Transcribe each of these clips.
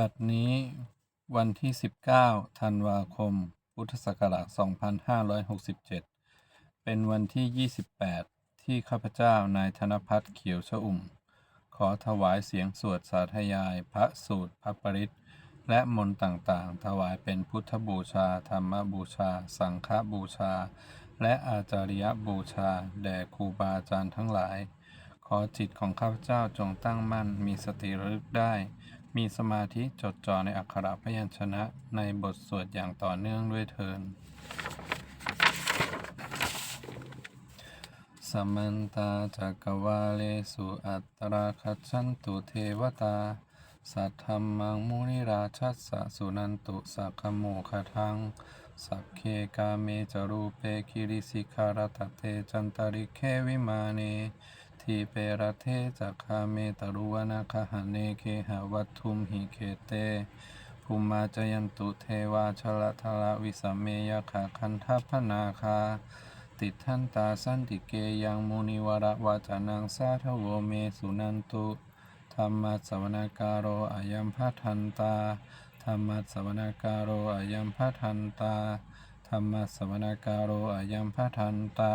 บัดนี้วันที่ 19 ธันวาคม พุทธศักราช 2567 เป็นวันที่ 28 ที่ข้าพเจ้านายธนพัฒน์เขียวชอุ่ม ขอถวายเสียงสวดสาธยาย พระสูตรพระปริตและมนต์ต่างๆ ถวายเป็นพุทธบูชา ธรรมบูชา สังฆบูชา และอาจาริยบูชา แด่ครูบาอาจารย์ทั้งหลาย ขอจิตของข้าพเจ้าจงตั้งมั่นมีสติระลึกได้ มีสมาธิจดจ่อในอักขระพยัญชนะในบทสวดอย่างต่อเนื่องด้วยเทินสมันตาจักวาเลสุอัตตราคัจฉันตุเทวตา สัทธรรมังมุนิราชัสสะสุนันตุสักขโมคทัง สัพเคกาเมจรูเปคิริสิคารตเตจันตริเควิมาเน ทีเปรเทจักคาเมตรุวนาคหเนเคหวัตทุมหิเคเตภูมาจยันตุเทวาชลทละวิสเมยขาคันทัพนาคา ติดทันตาสันติเกยังมุนิวระวาจานังสาทโวเมสุนันตุธรรมัสวนาการโรอายัมพัทันตาธรรมัสวนาการโรอายัมพัทันตาธรรมัสสวนาการโรอายัมพัทันตา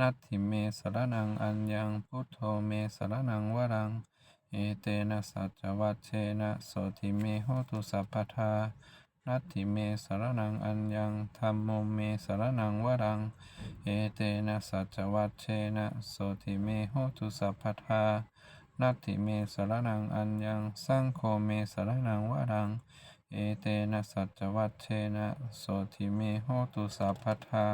นัตถิเมสรณังอัญญังพุทโธเมสรณังวรัง เอเตนะสัจวัชเชนะโสติเมโหตุสัพพทานัตถิเมสรณังอัญญังธัมโมเมสรณังวรัง เอเตนะสัจวัชเชนะโสติเมโหตุสัพพทานัตถิเมสรณังอัญญังสังโฆเมสรณังวรัง เอเตนะสัจวัชเชนะโสติเมโหตุสัพพทา